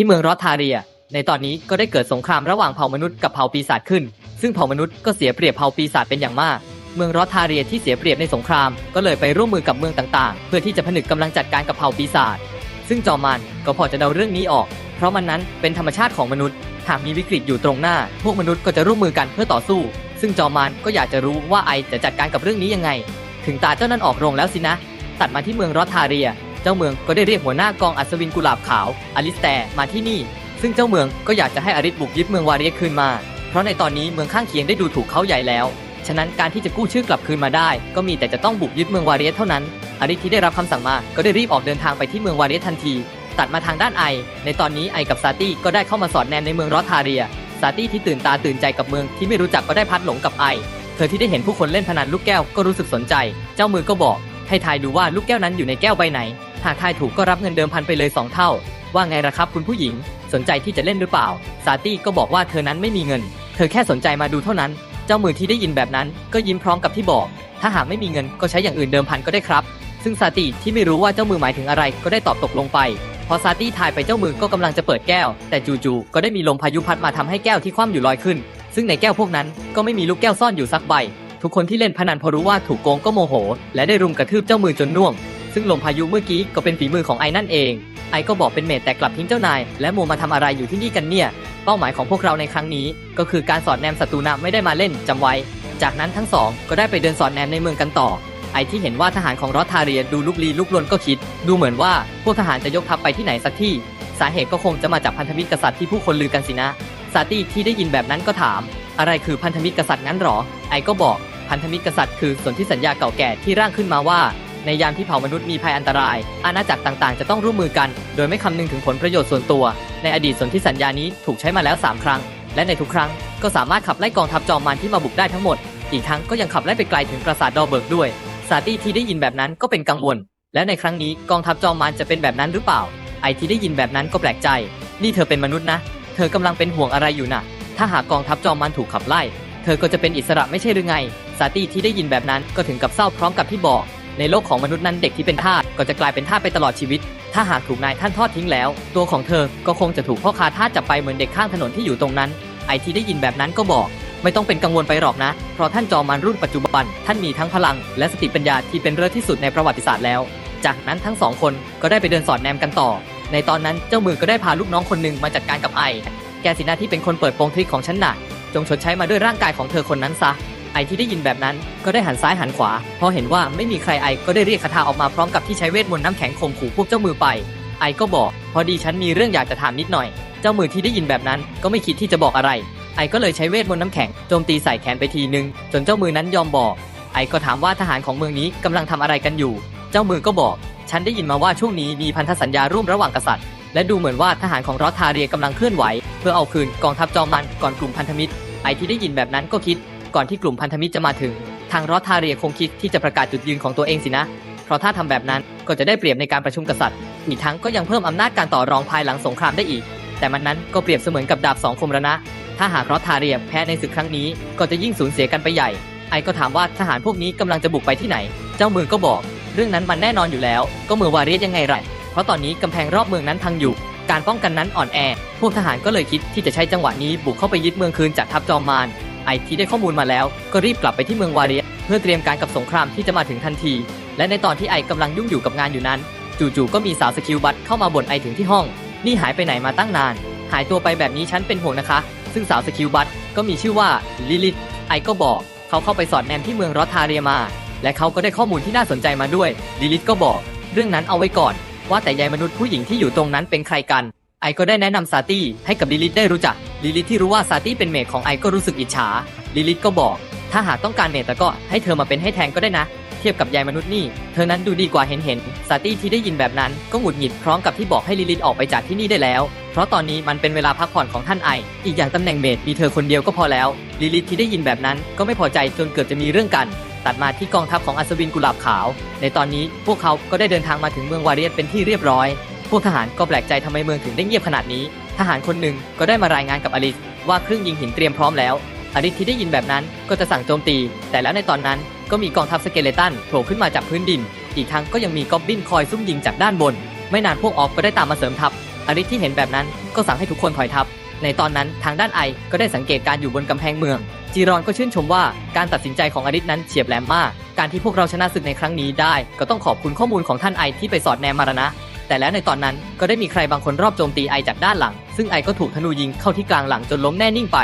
ที่เมืองรอสทาเรีย ในตอนนี้ก็ได้เกิดสงครามระหว่างเผ่ามนุษย์กับเผ่าปีศาจขึ้น ซึ่งเผ่ามนุษย์ก็เสียเปรียบเผ่าปีศาจเป็นอย่างมาก เมืองรอสทาเรียที่เสียเปรียบในสงคราม ก็เลยไปร่วมมือกับเมืองต่างๆ เพื่อที่จะผนึกกำลังจัดการกับเผ่าปีศาจ ซึ่งจอมมันก็พอจะเดาเรื่องนี้ออก เพราะมันนั้นเป็นธรรมชาติของมนุษย์ หากมีวิกฤตอยู่ตรงหน้า พวกมนุษย์ก็จะร่วมมือกันเพื่อต่อสู้ ซึ่งจอมานก็อยากจะรู้ว่าไอจะจัดการกับเรื่องนี้ยังไง ถึงตาเจ้านั้นออกโรงแล้วสินะ ตัดมาที่เมืองรอสทาเรีย เจ้าเมืองก็ได้เรียกหัวหน้ากองอัศวินกุหลาบขาว อลิสแตร์มาที่นี่ ซึ่งเจ้าเมืองก็อยากจะให้อริสบุกยึดเมืองวาเรียคืนมา เพราะในตอนนี้เมืองข้างเคียงได้ดูถูกเขาใหญ่แล้ว ฉะนั้นการที่จะกู้ชื่อกลับคืนมาได้ ก็มีแต่จะต้องบุกยึดเมืองวาเรียเท่านั้น อริสที่ได้รับคำสั่งมา ก็ได้รีบออกเดินทางไปที่เมืองวาเรียทันที ตัดมาทางด้านไอ ในตอนนี้ไอกับซาตี้ก็ได้เข้ามาสอดแนมในเมืองรอทาเรีย ซาตี้ที่ตื่นตาตื่นใจกับเมืองที่ไม่รู้จักก็ได้พัดหลงกับไอ เธอที่ได้เห็นผู้คนเล่นพนันลูกแก้วก็รู้สึกสนใจ เจ้ามือก็บอกให้ทายดูว่าลูกแก้วนั้นอยู่ในแก้วใบไหน หากทายถูกก็รับเงินเดิมพันไปเลย 2 เท่า ว่าไงล่ะครับคุณผู้หญิง สนใจที่จะเล่นหรือเปล่า ซาตี้ก็บอกว่าเธอนั้นไม่มีเงิน เธอแค่สนใจมาดูเท่านั้น เจ้ามือที่ได้ยินแบบนั้น ก็ยิ้มพร้อมกับที่บอก ถ้าหากไม่มีเงินก็ใช้อย่างอื่นเดิมพันก็ได้ครับ ซึ่งซาตี้ที่ไม่รู้ว่าเจ้ามือหมายถึงอะไรก็ได้ตอบตกลงไปพอซาตี้ทายไปเจ้ามือก็กำลังจะเปิดแก้ว แต่จู่ๆก็ได้มีลมพายุพัดมาทำให้แก้วที่คว่ำอยู่ลอยขึ้น ซึ่งในแก้วพวกนั้นก็ไม่มีลูกแก้วซ่อนอยู่สักใบ ทุกคนที่เล่นพนันพอรู้ว่าถูกโกงก็โมโห และได้รุมกระทืบเจ้ามือจนน่วม ซึ่งลมพายุเมื่อกี้ก็เป็นฝีมือของไอ้นั่นเอง ไอ้ก็บอกเป็นเมดแต่กลับทิ้งเจ้านาย และโมมาทำอะไรอยู่ที่นี่กันเนี่ย เป้าหมายของพวกเราในครั้งนี้ ก็คือการสอดแนมศัตรูนะไม่ได้มาเล่นจำไว้ จากนั้นทั้งสองก็ได้ไปเดินสอดแนมในเมืองกันต่อ ไอ้ที่เห็นว่าทหารของรอสทาเรียดูลุกลี้ลุกลนก็คิด ดูเหมือนว่าพวกทหารจะยกทัพไปที่ไหนสักที่ สาเหตุก็คงจะมาจากพันธมิตรกษัตริย์ที่ผู้คนลือกันสินะซาตี้ที่ได้ยินแบบนั้นก็ถาม อะไรคือพันธมิตรกษัตริย์งั้นหรอ ไอก็บอกพันธมิตรกษัตริย์คือสนธิสัญญาเก่าแก่ที่ร่างขึ้นมาว่า ในยามที่เผ่ามนุษย์มีภัยอันตราย อาณาจักรต่างๆ จะต้องร่วมมือกัน โดยไม่คำนึงถึงผลประโยชน์ส่วนตัว ในอดีตสนธิสัญญานี้ถูกใช้มาแล้ว 3 ครั้ง และในทุกครั้งก็สามารถขับไล่กองทัพจอมมารที่มาบุกได้ทั้งหมด อีกทั้งก็ยังขับไล่ไปไกลถึงปราสาทดอเบิร์กด้วยซาตี้ที่ได้ยินแบบนั้นก็เป็นกังวล และในครั้งนี้กองทัพจอมมารจะเป็นแบบนั้นหรือเปล่า ไอที่ได้ยินแบบนั้นก็แปลกใจ นี่เธอเป็นมนุษย์นะ เธอกำลังเป็นห่วงอะไรอยู่น่ะ ถ้าหากกองทัพจอมมันถูกขับไล่ เธอก็จะเป็นอิสระไม่ใช่หรือไงซาตี้ที่ได้ยินแบบนั้นก็ถึงกับเศร้าพร้อมกับที่บอก ในโลกของมนุษย์นั้นเด็กที่เป็นทาสก็จะกลายเป็นทาสไปตลอดชีวิต ถ้าหากถูกนายท่านทอดทิ้งแล้ว ตัวของเธอก็คงจะถูกพ่อค้าทาสจับไปเหมือนเด็กข้างถนนที่อยู่ตรงนั้น ไอที่ได้ยินแบบนั้นก็บอก ไม่ต้องเป็นกังวลไปหรอกนะ เพราะท่านจอมันรุ่นปัจจุบัน ท่านมีทั้งพลัง และสติปัญญาที่เป็นเลิศที่สุดในประวัติศาสตร์แล้ว จากนั้นทั้งสองคนก็ได้ไปเดินสอดแนมกันต่อ ในตอนนั้นเจ้ามือก็ได้พาลูกน้องคนหนึ่งมาจัดการกับไอ แกสินะที่เป็นคนเปิดโปงทริคของฉันน่ะจงชดใช้มาด้วยร่างกายของเธอคนนั้นซะ ไอที่ได้ยินแบบนั้นก็ได้หันซ้ายหันขวา พอเห็นว่าไม่มีใครไอก็ได้เรียกคาถาออกมาพร้อมกับที่ใช้เวทมนต์น้ำแข็งข่มขู่พวกเจ้ามือไป ไอก็บอก พอดีฉันมีเรื่องอยากจะถามนิดหน่อย เจ้ามือที่ได้ยินแบบนั้นก็ไม่คิดที่จะบอกอะไร ไอก็เลยใช้เวทมนต์น้ำแข็งโจมตีใส่แขนไปทีนึง จนเจ้ามือนั้นยอมบอก ไอก็ถามว่าทหารของเมืองนี้กำลังทำอะไรกันอยู่ เจ้ามือก็บอก ฉันได้ยินมาว่าช่วงนี้มีพันธสัญญาร่วมระหว่างกษัตริย์ และดูเหมือนว่าทหารของรอสทาเรียกำลังเคลื่อนไหว เพื่อเอาคืนกองทัพจอมมันก่อนกลุ่มพันธมิตร ไอที่ได้ยินแบบนั้นก็คิด ก่อนที่กลุ่มพันธมิตรจะมาถึง ทางรอสทาเรียคงคิดที่จะประกาศจุดยืนของตัวเองสินะ เพราะถ้าทำแบบนั้นก็จะได้เปรียบในการประชุมกษัตริย์ อีกทั้งก็ยังเพิ่มอำนาจการต่อรองภายหลังสงครามได้อีก แต่มันนั้นก็เปรียบเสมือนกับดาบสองคมระนะ ถ้าหากรอสทาเรียแพ้ในศึกครั้งนี้ก็จะยิ่งสูญเสียกันไปใหญ่ ไอก็ถามว่าทหารพวกนี้กำลังจะบุกไปที่ไหน เจ้ามือก็บอก เรื่องนั้นมันแน่นอนอยู่แล้ว ก็เมืองวาเรียสยังไงไรเพราะตอนนี้กำแพงรอบเมืองนั้นพังอยู่ การป้องกันนั้นอ่อนแอ พวกทหารก็เลยคิดที่จะใช้จังหวะนี้บุกเข้าไปยึดเมืองคืนจากทัพจอมมาร ไอที่ได้ข้อมูลมาแล้ว ก็รีบกลับไปที่เมืองวาเรียเพื่อเตรียมการกับสงครามที่จะมาถึงทันที และในตอนที่ไอกำลังยุ่งอยู่กับงานอยู่นั้น จู่ๆก็มีสาวสกิลบัตเข้ามาบ่นไอถึงที่ห้อง นี่หายไปไหนมาตั้งนาน หายตัวไปแบบนี้ฉันเป็นห่วงนะคะ ซึ่งสาวสกิลบัตก็มีชื่อว่าลิลิตไอก็บอกเขาเข้าไปสอดแนมที่เมืองรอทาเรียมา และเขาก็ได้ข้อมูลที่น่าสนใจมาด้วยลิลิตก็บอก เรื่องนั้นเอาไว้ก่อน ว่าแต่ยายมนุษย์ผู้หญิงที่อยู่ตรงนั้นเป็นใครกัน ไอก็ได้แนะนำซาตี้ให้กับลิลิตได้รู้จัก ลิลิตที่รู้ว่าซาตี้เป็นเมดของไอก็รู้สึกอิจฉา ลิลิตก็บอก ถ้าหากต้องการเมดแต่ก็ให้เธอมาเป็นให้แทนก็ได้นะ เทียบกับยายมนุษย์นี่ เธอนั้นดูดีกว่าเห็นเห็นซาตี้ที่ได้ยินแบบนั้นก็หงุดหงิดพร้อมกับที่บอกให้ลิลิตออกไปจากที่นี่ได้แล้ว เพราะตอนนี้มันเป็นเวลาพักผ่อนของท่านไอ อีกอย่างตำแหน่งเมดมีเธอคนเดียวก็พอแล้ว ลิลิตที่ได้ยินแบบนั้นก็ไม่พอใจจนเกือบจะมีเรื่องกันตัดมาที่กองทัพของอัศวินกุหลาบขาว ในตอนนี้พวกเขาก็ได้เดินทางมาถึงเมืองวาเรียสเป็นที่เรียบร้อย พวกทหารก็แปลกใจทำไมเมืองถึงได้เงียบขนาดนี้ ทหารคนหนึ่งก็ได้มารายงานกับอลิสว่าเครื่องยิงหินเตรียมพร้อมแล้ว อลิสที่ได้ยินแบบนั้นก็จะสั่งโจมตี แต่แล้วในตอนนั้นก็มีกองทัพสเกเลตันโผล่ขึ้นมาจากพื้นดิน อีกทั้งก็ยังมีกอบบินคอยซุ่มยิงจากด้านบน ไม่นานพวกออฟก็ได้ตามมาเสริมทัพอริสที่เห็นแบบนั้นก็สั่งให้ทุกคนถอยทัพ ในตอนนั้นทางด้านไอก็ได้สังเกตการอยู่บนกำแพงเมือง จีรอนก็ชื่นชมว่าการตัดสินใจของอริสนั้นเฉียบแหลมมาก การที่พวกเราชนะศึกในครั้งนี้ได้ ก็ต้องขอบคุณข้อมูลของท่านไอที่ไปสอดแนมมารณะ แต่แล้วในตอนนั้นก็ได้มีใครบางคนรอบโจมตีไอจากด้านหลัง ซึ่งไอก็ถูกธนูยิงเข้าที่กลางหลังจนล้มแน่นิ่งไป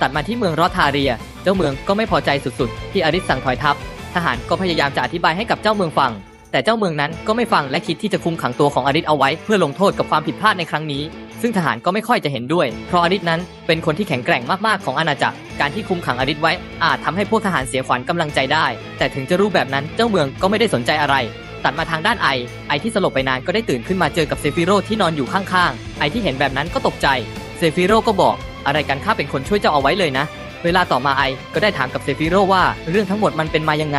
ตัดมาที่เมืองรอทาเรีย เจ้าเมืองก็ไม่พอใจสุดๆ ที่อริสสั่งถอยทัพ ทหารก็พยายามจะอธิบายให้กับเจ้าเมืองฟัง แต่เจ้าเมืองนั้นก็ไม่ฟังและคิดที่จะคุมขังตัวของอริสเอาไว้ เพื่อลงโทษกับความผิดพลาดในครั้งนี้ ซึ่งทหารก็ไม่ค่อยจะเห็นด้วย เพราะอริสนั้นเป็นคนที่แข็งแกร่งมากๆของอาณาจักร การที่คุมขังอริสไว้อาจทำให้พวกทหารเสียขวัญกำลังใจได้ แต่ถึงจะรู้แบบนั้นเจ้าเมืองก็ไม่ได้สนใจอะไร ตัดมาทางด้านไอ ไอที่สลบไปนานก็ได้ตื่นขึ้นมาเจอกับเซฟิโรที่นอนอยู่ข้างๆ ไอที่เห็นแบบนั้นก็ตกใจ เซฟิโรก็บอก อะไรกันข้าเป็นคนช่วยเจ้าเอาไว้เลยนะ เวลาต่อมาไอก็ได้ถามกับเซฟิโรว่าเรื่องทั้งหมดมันเป็นมายังไง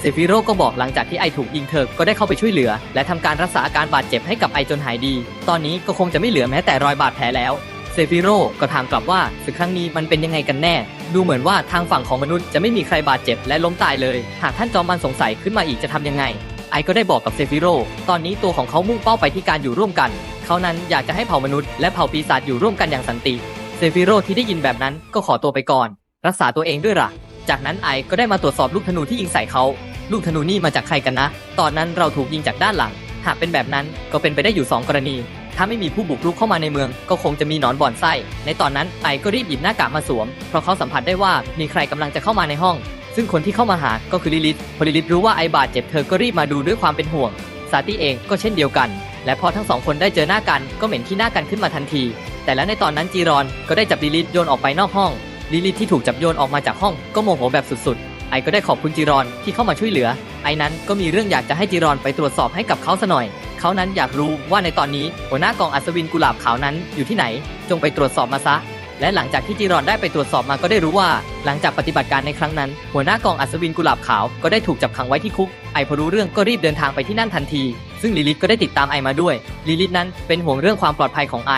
เซฟิโรก็บอกหลังจากที่ไอถูกยิงเธอก็ได้เข้าไปช่วยเหลือ และทำการรักษาอาการบาดเจ็บให้กับไอจนหายดี ตอนนี้ก็คงจะไม่เหลือแม้แต่รอยบาดแผลแล้วเซฟิโรก็ถามกลับว่าศึกครั้งนี้มันเป็นยังไงกันแน่ ดูเหมือนว่าทางฝั่งของมนุษย์จะไม่มีใครบาดเจ็บและล้มตายเลย หากท่านจอมมันสงสัยขึ้นมาอีกจะทำยังไง ไอก็ได้บอกกับเซฟิโรตอนนี้ตัวของเขามุ่งเป้าไปที่การอยู่ร่วมกัน เขานั้นอยากจะให้เผ่ามนุษย์และเผ่าปีศาจอยู่ร่วมกันอย่างสันติ เซฟิโรที่ได้ยินแบบนั้นก็ขอตัวไปก่อน รักษาตัวเองด้วยล่ะ จากนั้นไอก็ได้มาตรวจสอบลูกธนูที่ยิงใส่เขา ลูกธนูนี่มาจากใครกันนะ ตอนนั้นเราถูกยิงจากด้านหลัง หากเป็นแบบนั้นก็เป็นไปได้อยู่ 2 กรณี ถ้าไม่มีผู้บุกรุกเข้ามาในเมือง ก็คงจะมีหนอนบ่อนไส้ ในตอนนั้นไอก็รีบหยิบหน้ากากมาสวม เพราะเขาสัมผัสได้ว่ามีใครกำลังจะเข้ามาในห้อง ซึ่งคนที่เข้ามาหาก็คือลิลิตพอลิลิตรู้ว่าไอบาดเจ็บเธอก็รีบมาดูด้วยความเป็นห่วง ซาตี้เองก็เช่นเดียวกัน และพอทั้งสองคนได้เจอหน้ากันก็เหม็นที่หน้ากันขึ้นมาทันที แต่แล้วในตอนนั้นจีรอนก็ได้จับลิลิตโยนออกไปนอกห้อง ลิลิตที่ถูกจับโยนออกมาจากห้องก็โมโหแบบสุดๆ ไอก็ได้ขอบคุณจีรอนที่เข้ามาช่วยเหลือ ไอนั้นก็มีเรื่องอยากจะให้จีรอนไปตรวจสอบให้กับเขาซะหน่อย เขานั้นอยากรู้ว่าในตอนนี้หัวหน้ากองอัศวินกุหลาบขาวนั้นอยู่ที่ไหน จงไปตรวจสอบมาซะ และหลังจากที่จีรอนได้ไปตรวจสอบมาก็ได้รู้ว่า หลังจากปฏิบัติการในครั้งนั้น หัวหน้ากองอัศวินกุหลาบขาวก็ได้ถูกจับขังไว้ที่คุก ไอพอรู้เรื่องก็รีบเดินทางไปที่นั่นทันที ซึ่งลิลิตก็ได้ติดตามไอมาด้วย ลิลิตนั้นเป็นห่วงเรื่องความปลอดภัยของไอ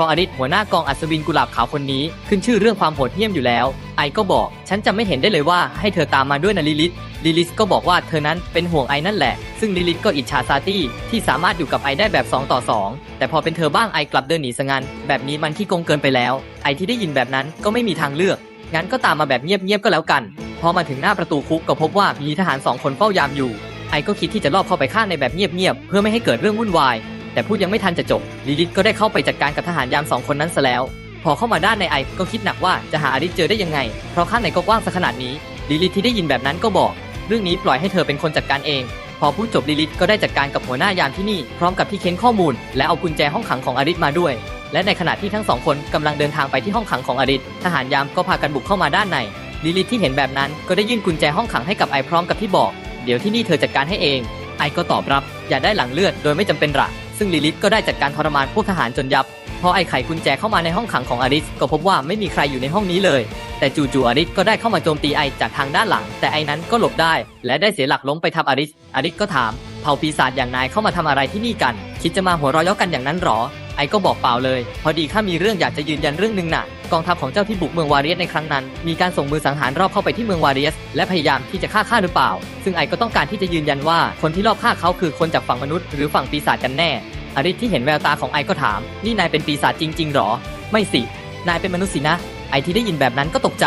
ราะอริสหัวหน้ากองอัศวินกุหลาบขาวคนนี้ขึ้นชื่อเรื่องความโหดเหี้ยมอยู่แล้ว ไอก็บอก ฉันจะไม่เห็นได้เลยว่าให้เธอตามมาด้วยนะลิลิตลิลิตก็บอกว่าเธอนั้นเป็นห่วงไอนั่นแหละ ซึ่งลิลิตก็อิจฉาซาตี้ที่สามารถอยู่กับไอได้แบบ 2 ต่อ 2 แต่พอเป็นเธอบ้างไอกลับเดินหนีซะงั้น แบบนี้มันขี้โกงเกินไปแล้ว ไอที่ได้ยินแบบนั้นก็ไม่มีทางเลือก งั้นก็ตามมาแบบเงียบๆก็แล้วกัน พอมาถึงหน้าประตูคุกก็พบว่ามีทหารสองคนเฝ้ายามอยู่ ไอก็คิดที่จะลอบเข้าไปข้างในแบบเงียบๆเพื่อไม่ให้เกิดเรื่องวุ่นวาย แต่พูดยังไม่ทันจะจบลิลิตก็ได้เข้าไปจัดการกับทหารยามสองคนนั้นซะแล้ว พอเข้ามาด้านในไอก็คิดหนักว่าจะหาอาริสเจอได้ยังไง เพราะข้างในก็กว้างซะขนาดนี้ลิลิตที่ได้ยินแบบนั้นก็บอก เรื่องนี้ปล่อยให้เธอเป็นคนจัดการเอง พอพูดจบลิลิตก็ได้จัดการกับหัวหน้ายามที่นี่พร้อมกับที่เค้นข้อมูล และเอากุญแจห้องขังของอาริสมาด้วย และในขณะที่ทั้งสองคนกำลังเดินทางไปที่ห้องขังของอาริสทหารยามก็พากันบุกเข้ามาด้านในลิลิตที่เห็นแบบนั้นก็ได้ยื่นกุญแจห้องขังให้กับไอพร้อมกับที่บอก เดี๋ยวที่นี่เธอจัดการให้เอง ไอก็ตอบรับ อย่าได้หลังเลือดโดยไม่จำเป็นหรอก ซึ่งลิลิตก็ได้จัดการทรมานพวกทหารจนยับ พอไอไขกุญแจเข้ามาในห้องขังของอาริสก็พบว่าไม่มีใครอยู่ในห้องนี้เลย แต่จู่ๆอาริสก็ได้เข้ามาโจมตีไอจากทางด้านหลัง แต่ไอนั้นก็หลบได้ และได้เสียหลักล้มไปทับอาริสอาริสก็ถามเผ่าปีศาจอย่างนายเข้ามาทำอะไรที่นี่กัน คิดจะมาหัวเราะเยาะกันอย่างนั้นหรอ ไอก็บอกเปล่าเลย พอดีข้ามีเรื่องอยากจะยืนยันเรื่องหนึ่งน่ะ กองทัพของเจ้าที่บุกเมืองวาเรียสในครั้งนั้น มีการส่งมือสังหารรอบเข้าไปที่เมืองวาเรียส และพยายามที่จะฆ่าข้าหรือเปล่า ซึ่งไอก็ต้องการที่จะยืนยันว่าคนที่รอบฆ่าเขาคือคนจากฝั่งมนุษย์หรือฝั่งปีศาจกันแน่ อริสที่เห็นแววตาของไอก็ถาม นี่นายเป็นปีศาจจริงๆหรอ ไม่สิ นายเป็นมนุษย์สินะ ไอที่ได้ยินแบบนั้นก็ตกใจ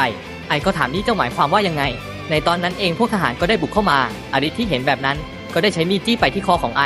ไอก็ถามนี่เจ้าหมายความว่ายังไง ในตอนนั้นเองพวกทหารก็ได้บุกเข้ามา อริสที่เห็นแบบนั้น ก็ได้ใช้มีดจี้ไปที่คอของไอ